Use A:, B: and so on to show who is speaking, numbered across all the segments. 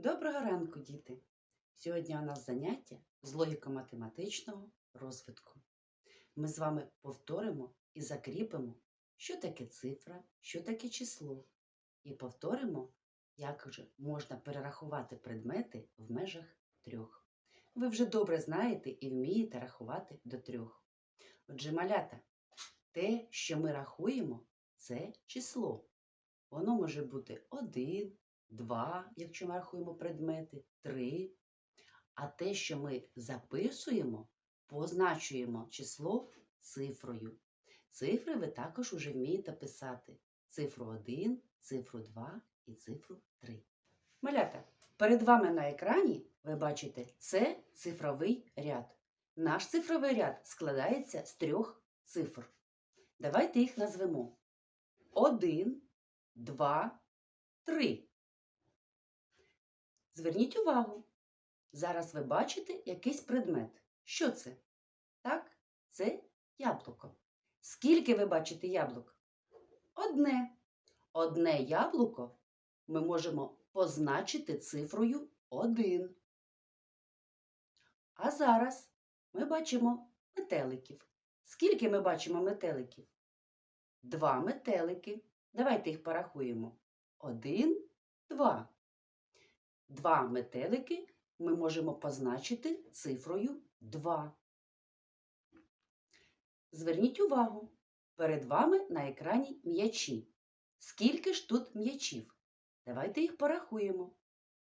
A: Доброго ранку, діти! Сьогодні у нас заняття з логіко-математичного розвитку. Ми з вами повторимо і закріпимо, що таке цифра, що таке число, і повторимо, як же можна перерахувати предмети в межах трьох. Ви вже добре знаєте і вмієте рахувати до трьох. Отже, малята, те, що ми рахуємо, це число. Воно може бути 1, 2, якщо ми рахуємо предмети, 3. А те, що ми записуємо, позначуємо число цифрою. Цифри ви також уже вмієте писати. Цифру 1, цифру 2 і цифру 3. Малята, перед вами на екрані ви бачите, це цифровий ряд. Наш цифровий ряд складається з трьох цифр. Давайте їх назвемо. 1, 2, 3. Зверніть увагу. Зараз ви бачите якийсь предмет. Що це? Так, це яблуко. Скільки ви бачите яблук? Одне. Одне яблуко ми можемо позначити цифрою 1. А зараз ми бачимо метеликів. Скільки ми бачимо метеликів? Два метелики. Давайте їх порахуємо. Один, два. Два метелики ми можемо позначити цифрою 2. Зверніть увагу, перед вами на екрані м'ячі. Скільки ж тут м'ячів? Давайте їх порахуємо.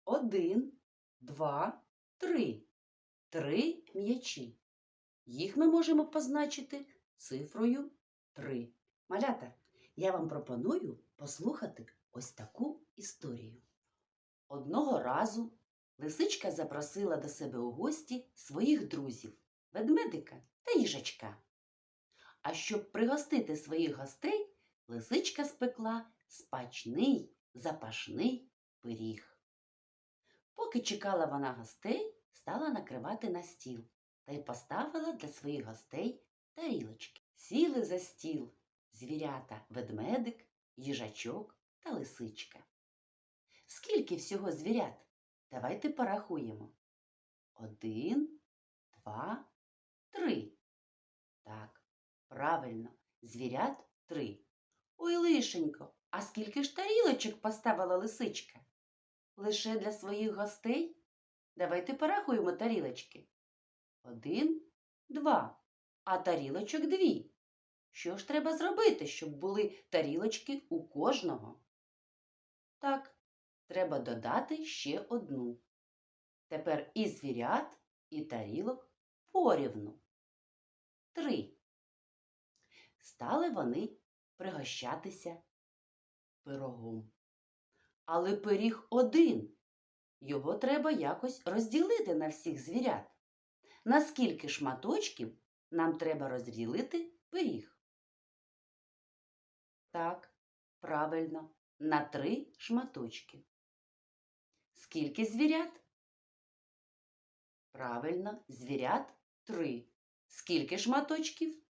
A: Один, два, три. Три м'ячі. Їх ми можемо позначити цифрою 3. Малята, я вам пропоную послухати ось таку історію. Одного разу лисичка запросила до себе у гості своїх друзів ведмедика та їжачка. А щоб пригостити своїх гостей, лисичка спекла спачний запашний пиріг. Поки чекала вона гостей, стала накривати на стіл та й поставила для своїх гостей тарілочки. Сіли за стіл звірята ведмедик, їжачок та лисичка. Скільки всього звірят? Давайте порахуємо. Один, два, три. Так, правильно, звірят три. Ой, лишенько, а скільки ж тарілочок поставила лисичка? Лише для своїх гостей? Давайте порахуємо тарілочки. Один, два, а тарілочок дві. Що ж треба зробити, щоб були тарілочки у кожного? Так, треба додати ще одну. Тепер і звірят, і тарілок порівну. Три. Стали вони пригощатися пирогом. Але пиріг один. Його треба якось розділити на всіх звірят. На скільки шматочків нам треба розділити пиріг? Так, правильно, на три шматочки. Скільки звірят? Правильно, звірят три. Скільки шматочків?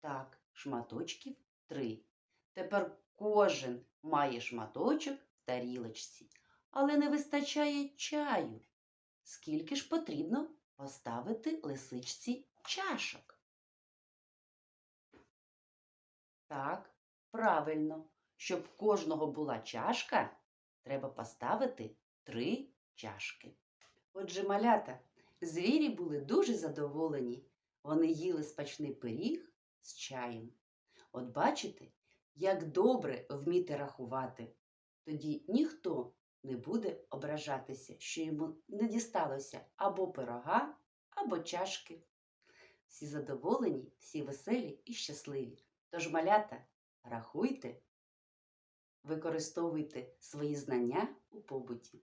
A: Так, шматочків три. Тепер кожен має шматочок в тарілочці, але не вистачає чаю. Скільки ж потрібно поставити лисичці чашок? Так, правильно, щоб кожного була чашка, треба поставити три чашки. Отже, малята, звірі були дуже задоволені. Вони їли спачний пиріг з чаєм. От бачите, як добре вміти рахувати. Тоді ніхто не буде ображатися, що йому не дісталося або пирога, або чашки. Всі задоволені, всі веселі і щасливі. Тож, малята, рахуйте, використовуйте свої знання у побуті.